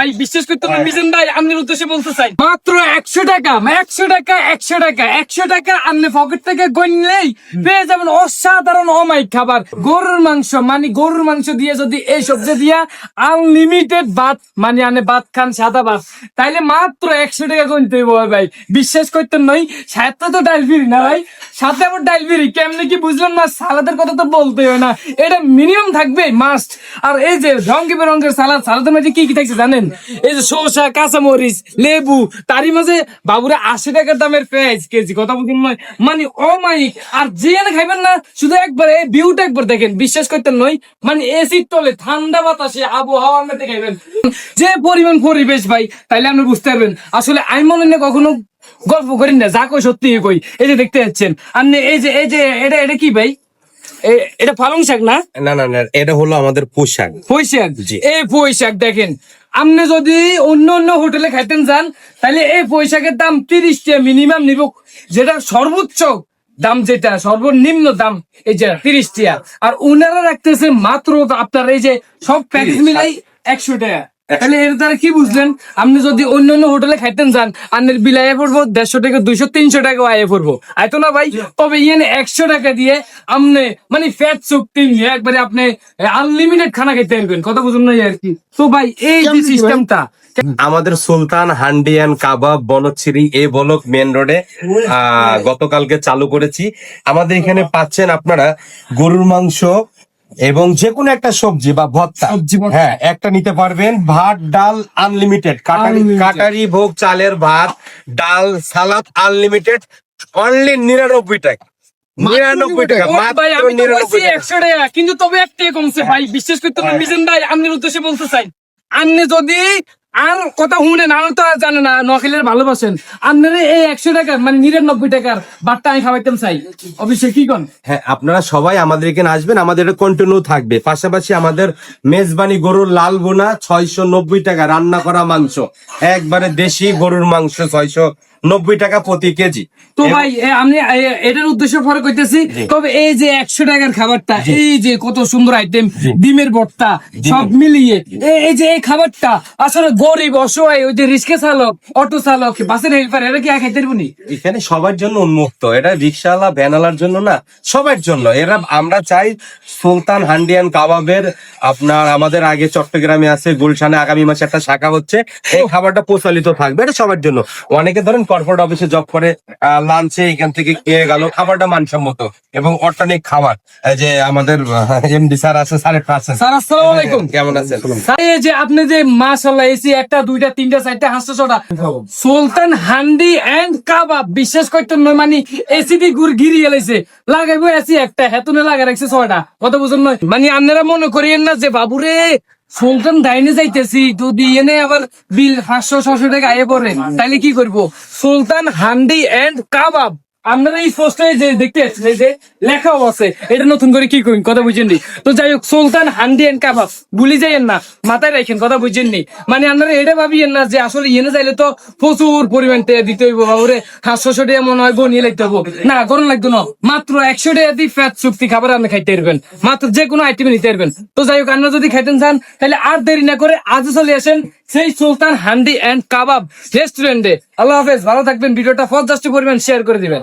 ভাই বিশ্বাস করতে পারবেন মিজান ভাই আপনার উদ্দেশ্যে বলতে চাই। মাত্র একশো টাকা একশো টাকা একশো টাকা একশো টাকা আপনি পকেট থেকে গণলেই পেয়ে যাবেন অসাধারণ অমাইক খাবার গরুর মাংস। মানে গরুর মাংস দিয়ে যদি এই সবজি দিয়া আনলিমিটেড ভাত মানে আনে ভাত খান সাদা ভাত তাইলে মাত্র একশো টাকা গুনতে হইব ভাই বিশ্বাস করতে নই সাথে তো ডাল ফিরি না ভাই? সাথে আবার ডাল বিরি কেমনে কি বুঝলাম না সালাদের কথা তো বলতে হয় না। এটা মিনিমাম থাকবে মাস্ট আর এই যে রঙে বেরঙের সালাদ সালাদের মাঝে কি কি থাকছে জানেন? এই যে শসা কাঁচামরিচ লেবু তারই মাঝে বাবুরা আশি টাকার দামের পেঁয়াজ কেজি কথা নয়। মানে আর খাইবেন না শুধু একবার এই ভিউটা একবার দেখেন বিশ্বাস করতেন নয়। মানে এসির তলে ঠান্ডা বাতাসে আবহাওয়ার মধ্যে খাইবেন। যে পরিমাণ পরিবেশ ভাই তাইলে আপনি বুঝতে পারবেন। আসলে আমি মনে হয় না কখনো গল্প করি না যা কই সত্যি কই। এই যে দেখতে যাচ্ছেন। আপনি এই যে এই যে এটা এটা কি ভাই? এটা পালং শাক না? না না না এটা হলো আমাদের পোশাক পয়সাক জি। এই পয়সাক দেখেন। আপনি যদি অন্য অন্য হোটেলে খাইতেন যান তাহলে এই পয়সাকে দাম তিরিশ টাকা মিনিমাম নিব। যেটা সর্বোচ্চ দাম যেটা সর্বনিম্ন দাম এই যে তিরিশ টাকা আর উনারা রাখতেছে মাত্র আপনার এই যে সব প্যাকেজ মিলাই একশো টাকা। তাহলে এর দ্বারা কি বুঝলেন? আপনি যদি অন্য অন্য হোটেলে খাইতেন যান আপনার বিল আয়ে পড়ব দেড়শো টাকা দুইশো তিনশো টাকা আয়ে পড়ব। আয়তো না ভাই তবে ইয়েনে একশো টাকা দিয়ে আপনি মানে ফ্যাট চুক্তি নিয়ে একবারে আপনি আনলিমিটেড খানা খাইতে পারবেন। কথা বুঝুন না আর কি? তো ভাই এই যে সিস্টেমটা আমাদের সুলতান হান্ডিয়ান কাবাব বনচ্ছিরি এই বলক মেন রোডে আহ, গতকালকে চালু করেছি। আমাদের এখানে পাচ্ছেন আপনারা গরুর মাংস এবং যে কোনো একটা সবজি বা ভর্তা হ্যাঁ একটা নিতে পারবেন। ভাত ডাল আনলিমিটেড কাটারি কাটারি ভোগ চালের ভাত ডাল সালাদ আনলিমিটেড অনলি নিরানব্বই টাকা। নিরানব্বই টাকা মাত্র নিরানব্বই একশো টাকা কিন্তু তবে একটাই কমছে ভাই বিশ্বাস করতে পারেন মিজান ভাই আপনার উদ্দেশ্যে বলতে চাই। আপনি যদি আর কথা শুনে না তো জানে না নখিলের ভালোবাসেন। আপনার এই একশো টাকার মানে নিরানব্বই টাকার বাট্টা আমি খাওয়াইতাম চাই। অবশ্যই কি কন? হ্যাঁ আপনারা সবাই আমাদের এখানে আসবেন, আমাদের এটা কন্টিনিউ থাকবে। পাশাপাশি আমাদের মেজবানি গরুর লাল বোনা ছয়শো নব্বই টাকা রান্না করা মাংস। একবারে দেশি গরুর মাংস, ছয়শো নব্বই টাকা প্রতি কেজি। তো ভাই আমি এটার উদ্দেশ্য পরে কইতেছি তবে এই যে একশো টাকার খাবারটা এই যে কত সুন্দর আইটেম ডিমের ভর্তা সব মিলিয়ে এই যে এই খাবারটা আসলে গরিব অসহায় ওই যে রিক্সা চালক অটো চালক বাসের হেল্পার এরা কি খাইতে পারব এখানে সবার জন্য উন্মুক্ত। এটা রিক্সাওয়ালা ভ্যানালার জন্য না সবার জন্য। এরা আমরা চাই সুলতান হান্ডিয়ান কাবাবের আপনার আমাদের আগে চট্টগ্রামে আছে গুলশানে আগামী মাসে একটা শাখা হচ্ছে এই খাবারটা প্রচলিত থাকবে এটা সবার জন্য। অনেকে ধরেন কর্পোরেট অফিসে জব করে লাঞ্চে এখান থেকে খেয়ে গেল খাবারটা মানসম্মত এবং অর্গানিক খাবার। যে আমাদের এমডি স্যার আছে স্যারের কাছে স্যার আসসালামু আলাইকুম। কেমন আছেন? স্যার, এই যে আপনি যে মাশাল্লাহ এসি একটা দুইটা তিনটা চারটা হাঁসটা ছটা সুলতান হান্ডি এন্ড কাবাব বিশ্বাস করতে নয় মানে এসি দি গুড় গিরি এলাইছে। লাগাইবো এসি একটা হেতুনে লাগা রাখছে ছয়টা কত বুঝুন নয়। মানে আপনারা মনে করিয়েন না যে বাবুরে সুলতান ডাইনে যাইতেছি, যদি এনে আবার বিল পাঁচশো ছশো টাকা আয়ে পড়ে তাইলে কি করব? সুলতান হান্ডি এন্ড কাবাব। আপনারা এই পোস্টারে যে দেখতে পাচ্ছেন যে লেখাও আছে, এটা নতুন করে কি করেন, কথা বুঝেননি তো যাই হোক, সুলতান হান্ডি এন্ড কাবাব, ভুলি যাইয়েন না, মাথায় রাখেন, কথা বুঝেননি মানে আপনারা এটা ভাবিয়েন না যে আসলে ইয়েনে যাইলে তো প্রচুর পরিমাণ টাকা দিতে হইব, বাবুরে সাতশো টাকা মনে হয় গনিয়ে লাগতে হব না, গরম লাগতো না, মাত্র একশো টাকা দিয়ে ফ্যাট চুক্তি খাবার আপনি খাইতে পারবেন, মাত্র যে কোনো আইটেমে নিতে পারবেন। তো যাই হোক, আপনারা যদি খাইতেন চান, তাহলে আর দেরি না করে আজ চলে আসেন সেই সুলতান হান্ডি এন্ড কাবাব রেস্টুরেন্টে আল্লাহ হাফেজ, ভালো থাকবেন, ভিডিওটা পর্যাপ্ত পরিমাণ শেয়ার করে দিবেন।